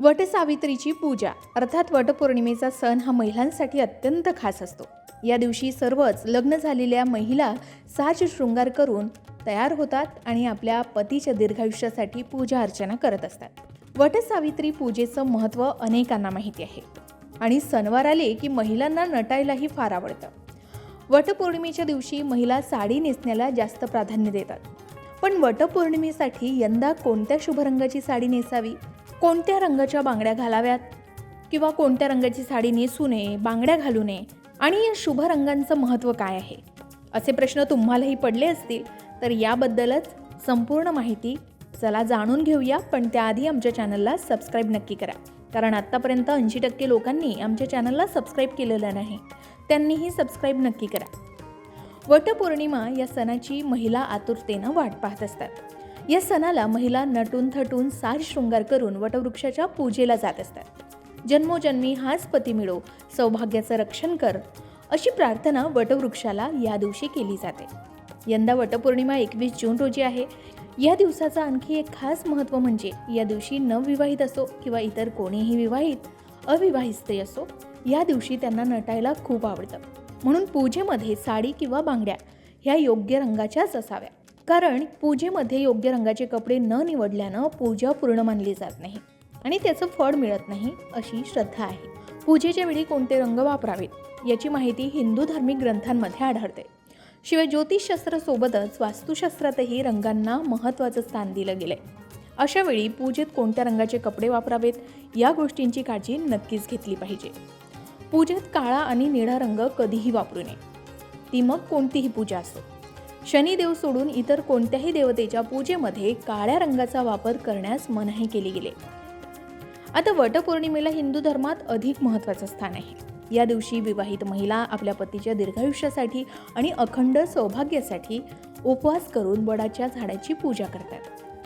वटसावित्रीची पूजा. अर्थात वटपौर्णिमेचा सण हा महिलांसाठी अत्यंत खास असतो. या दिवशी सर्वच लग्न झालेल्या महिला साज शृंगार करून तयार होतात आणि आपल्या पतीच्या दीर्घायुष्यासाठी पूजा अर्चना करत असतात. वटसावित्री पूजेचं महत्त्व अनेकांना माहिती आहे. आणि सणवार आले की महिलांना नटायलाही फार आवडतं. वटपौर्णिमेच्या दिवशी महिला साडी नेसण्याला जास्त प्राधान्य देतात. पण वटपौर्णिमेसाठी यंदा कोणत्या शुभरंगाची साडी नेसावी? कोणत्या रंगाच्या बांगड्या घालाव्यात? किंवा कोणत्या रंगाची साडी नेसू नये बांगड्या घालू नये? आणि या शुभ रंगांचं महत्त्व काय आहे? असे प्रश्न तुम्हालाही पडले असतील तर याबद्दलच संपूर्ण माहिती चला जाणून घेऊया पण त्याआधी आमच्या चॅनलला सबस्क्राईब नक्की करा. कारण आत्तापर्यंत ऐंशी टक्के लोकांनी आमच्या चॅनलला सबस्क्राईब केलेलं नाही. त्यांनीही सबस्क्राईब नक्की करा. वटपौर्णिमा या सणाची महिला आतुरतेनं वाट पाहत असतात. या सणाला महिला नटून थटून साज शृंगार करून वटवृक्षाच्या पूजेला जात असतात. जन्मोजन्मी हाच पती मिळो सौभाग्याचं रक्षण कर अशी प्रार्थना वटवृक्षाला या दिवशी केली जाते. यंदा वटपौर्णिमा एकवीस जून रोजी आहे. या दिवसाचं आणखी एक खास महत्त्व म्हणजे या दिवशी नवविवाहित असो किंवा इतर कोणीही विवाहित अविवाहित स्त्री असो या दिवशी त्यांना नटायला खूप आवडतं. म्हणून पूजेमध्ये साडी किंवा बांगड्या ह्या योग्य रंगाच्याच असाव्या कारण पूजेमध्ये योग्य रंगाचे कपडे न निवडल्यानं पूजा पूर्ण मानली जात नाही आणि त्याचं फळ मिळत नाही अशी श्रद्धा आहे. पूजेच्या वेळी कोणते रंग वापरावेत याची माहिती हिंदू धार्मिक ग्रंथांमध्ये आढळते. शिवाय ज्योतिषशास्त्रासोबतच वास्तुशास्त्रातही रंगांना महत्त्वाचं स्थान दिलं गेलंय. अशा वेळी पूजेत कोणत्या रंगाचे कपडे वापरावेत या गोष्टींची काळजी नक्कीच घेतली पाहिजे. पूजेत काळा आणि निळा रंग कधीही वापरू नये. ती मग कोणतीही पूजा असो. शनिदेव सोडून इतर कोणत्याही देवतेच्या पूजेमध्ये काळ्या रंगाचा वापर करण्यास मनाई केली गेली. आता वटपौर्णिमेला हिंदू धर्मात अधिक महत्त्वाचं स्थान आहे. या दिवशी विवाहित महिला आपल्या पतीच्या दीर्घायुष्यासाठी आणि अखंड सौभाग्यासाठी उपवास करून वडाच्या झाडाची पूजा करतात.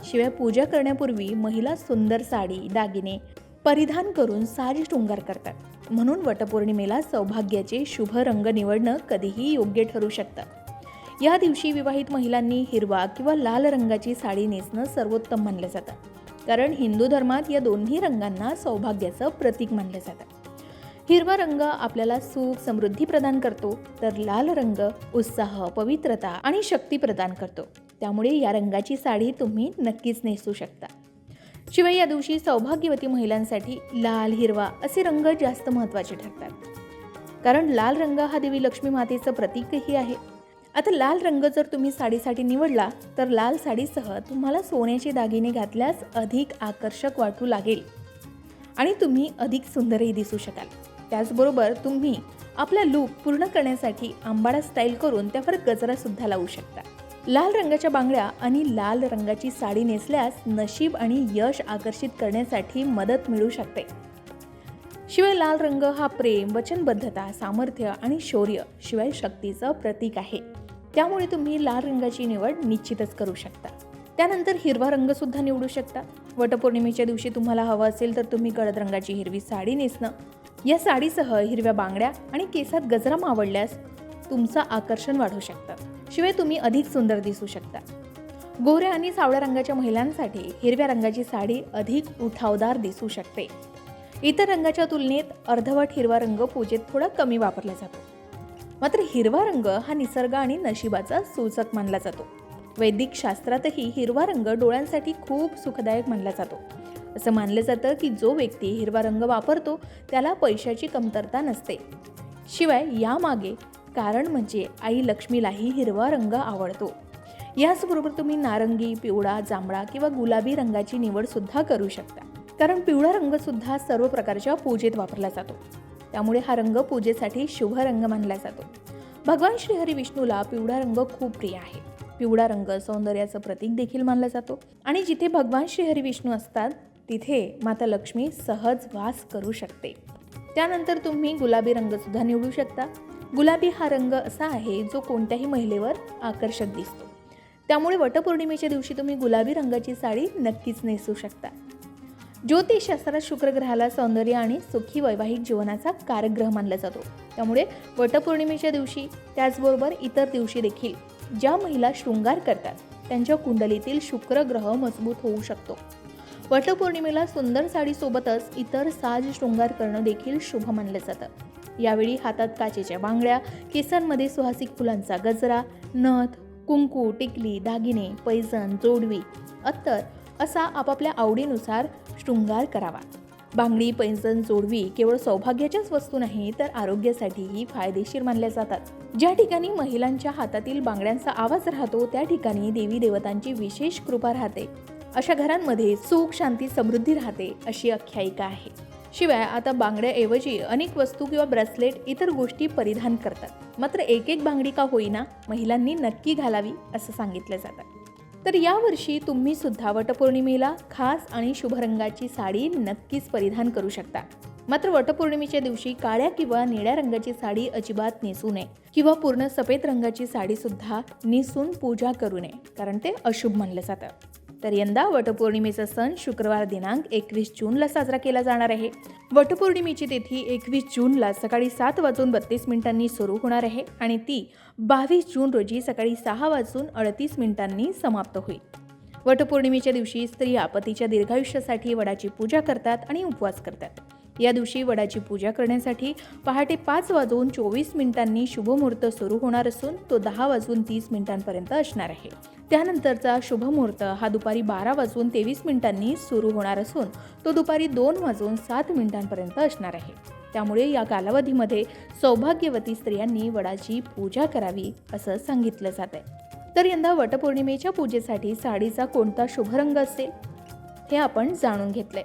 शिवाय पूजा करण्यापूर्वी महिला सुंदर साडी दागिने परिधान करून साज शृंगार करतात. म्हणून वटपौर्णिमेला सौभाग्याचे शुभ रंग निवडणं कधीही योग्य ठरू शकतं. या दिवशी विवाहित महिलांनी हिरवा किंवा लाल रंगाची साडी नेसणं सर्वोत्तम मानलं जातं. कारण हिंदू धर्मात या दोन्ही रंगांना सौभाग्याचं प्रतीक मानलं जातं. हिरवा रंग आपल्याला सुख समृद्धी प्रदान करतो तर लाल रंग उत्साह पवित्रता आणि शक्ती प्रदान करतो. त्यामुळे या रंगाची साडी तुम्ही नक्कीच नेसू शकता. शिवाय या दिवशी सौभाग्यवती महिलांसाठी लाल हिरवा असे रंग जास्त महत्त्वाचे ठरतात. कारण लाल रंग हा देवी लक्ष्मी मातेचं प्रतीकही आहे. आता लाल रंग जर तुम्ही साडीसाठी निवडला तर लाल साडीसह तुम्हाला सोन्याचे दागिने घातल्यास अधिक आकर्षक वाटू लागेल. आणि तुम्ही अधिक सुंदरही दिसू शकाल. त्याचबरोबर तुम्ही आपला लूक पूर्ण करण्यासाठी आंबाडा स्टाईल करून त्यावर गजरासुद्धा लावू शकता. लाल रंगाच्या बांगड्या आणि लाल रंगाची साडी नेसल्यास नशीब आणि यश आकर्षित करण्यासाठी मदत मिळू शकते. शिवाय लाल रंग हा प्रेम वचनबद्धता सामर्थ्य आणि शौर्य शिवाय शक्तीचं प्रतीक आहे. त्यामुळे तुम्ही लाल रंगाची निवड निश्चितच करू शकता. त्यानंतर हिरवा रंगसुद्धा निवडू शकता. वटपौर्णिमेच्या दिवशी तुम्हाला हवं असेल तर तुम्ही गडद रंगाची हिरवी साडी नेसणं. या साडीसह हिरव्या बांगड्या आणि केसात गजरा मावळल्यास तुमचं आकर्षण वाढू शकतं. शिवाय तुम्ही अधिक सुंदर दिसू शकता. गोऱ्या आणि सावळ्या रंगाच्या महिलांसाठी हिरव्या रंगाची साडी अधिक उठावदार दिसू शकते. इतर रंगाच्या तुलनेत अर्धवट हिरवा रंग पूजेत थोडा कमी वापरला जातो. मात्र हिरवा रंग हा निसर्ग आणि नशिबाचा सूचक मानला जातो. वैदिक शास्त्रातही हिरवा रंग डोळ्यांसाठी खूप सुखदायक मानला जातो. असं मानलं जातं की जो व्यक्ती हिरवा रंग वापरतो त्याला पैशाची कमतरता नसते. शिवाय यामागे कारण म्हणजे आई लक्ष्मीलाही हिरवा रंग आवडतो. याचबरोबर तुम्ही नारंगी पिवळा जांभळा किंवा गुलाबी रंगाची निवडसुद्धा करू शकता. कारण पिवळा रंगसुद्धा सर्व प्रकारच्या पूजेत वापरला जातो. त्यामुळे हा रंग पूजेसाठी शुभ रंग मानला जातो. भगवान श्रीहरी विष्णूला पिवळा रंग खूप प्रिय आहे. पिवळा रंग सौंदर्याचं प्रतीक देखील मानला जातो. आणि जिथे भगवान श्रीहरी विष्णू असतात तिथे माता लक्ष्मी सहज वास करू शकते. त्यानंतर तुम्ही गुलाबी रंगसुद्धा निवडू शकता. गुलाबी हा रंग असा आहे जो कोणत्याही महिलेवर आकर्षक दिसतो. त्यामुळे वटपौर्णिमेच्या दिवशी तुम्ही गुलाबी रंगाची साडी नक्कीच नेसू शकता. ज्योतिषशास्त्रात शुक्रग्रहाला सौंदर्य आणि सुखी वैवाहिक जीवनाचा कारग्रह मानला जातो. त्यामुळे वटपौर्णिमेच्या दिवशी त्याचबरोबर इतर दिवशी देखील ज्या महिला शृंगार करतात त्यांच्या कुंडलीतील शुक्रग्रह मजबूत होऊ शकतो. वटपौर्णिमेला सुंदर साडीसोबतच इतर साज शृंगार करणं देखील शुभ मानलं जातं. यावेळी हातात काचेच्या बांगड्या केसांमध्ये सुहासिक फुलांचा गजरा नथ कुंकू टिकली दागिने पैजण जोडवी अत्तर असा आपापल्या आवडीनुसार शृंगार करावा. बांगडी पैंजण जोडवी केवळ सौभाग्याच्याच वस्तू नाही तर आरोग्यासाठीही फायदेशीर मानल्या जातात. ज्या ठिकाणी महिलांच्या हातातील बांगड्यांचा आवाज राहतो त्या ठिकाणी देवी देवतांची विशेष कृपा राहते. अशा घरांमध्ये सुख शांती समृद्धी राहते अशी आख्यायिका आहे. शिवाय आता बांगड्याऐवजी अनेक वस्तू किंवा ब्रेसलेट इतर गोष्टी परिधान करतात. मात्र एक एक बांगडी का होईना महिलांनी नक्की घालावी असं सांगितलं जातं. तर यावर्षी तुम्ही सुद्धा वटपौर्णिमेला खास आणि शुभ रंगाची साडी नक्कीच परिधान करू शकता. मात्र वटपौर्णिमेच्या दिवशी काळ्या किंवा निळ्या रंगाची साडी अजिबात नेसू नये किंवा पूर्ण सफेद रंगाची साडी सुद्धा नेसून पूजा करू नये कारण ते अशुभ मानलं जातं. तर यंदा वटपौर्णिमेचा सण शुक्रवार दिनांक एकवीस जूनला साजरा केला जाणार आहे. वटपौर्णिमेची तिथी एकवीस जूनला सकाळी सात वाजून बत्तीस मिनिटांनी सुरू होणार आहे आणि ती बावीस जून रोजी सकाळी सहा वाजून अडतीस मिनिटांनी समाप्त होईल. वटपौर्णिमेच्या दिवशी स्त्रिया पतीच्या दीर्घायुष्यासाठी वडाची पूजा करतात आणि उपवास करतात. या दिवशी वडाची पूजा करण्यासाठी पहाटे पाच वाजून चोवीस मिनिटांनी शुभमुहूर्त सुरू होणार असून तो दहा वाजून तीस मिनिटांपर्यंत असणार आहे. त्यानंतरचा शुभमुहूर्त हा दुपारी बारा वाजून तेवीस मिनिटांनी सुरू होणार असून तो दुपारी दोन वाजून सात मिनिटांपर्यंत असणार आहे. त्यामुळे या कालावधीमध्ये सौभाग्यवती स्त्रियांनी वडाची पूजा करावी असं सांगितलं जात आहे. तर यंदा वटपौर्णिमेच्या पूजेसाठी साडीचा कोणता शुभ रंग असेल? हे आपण जाणून घेतलंय.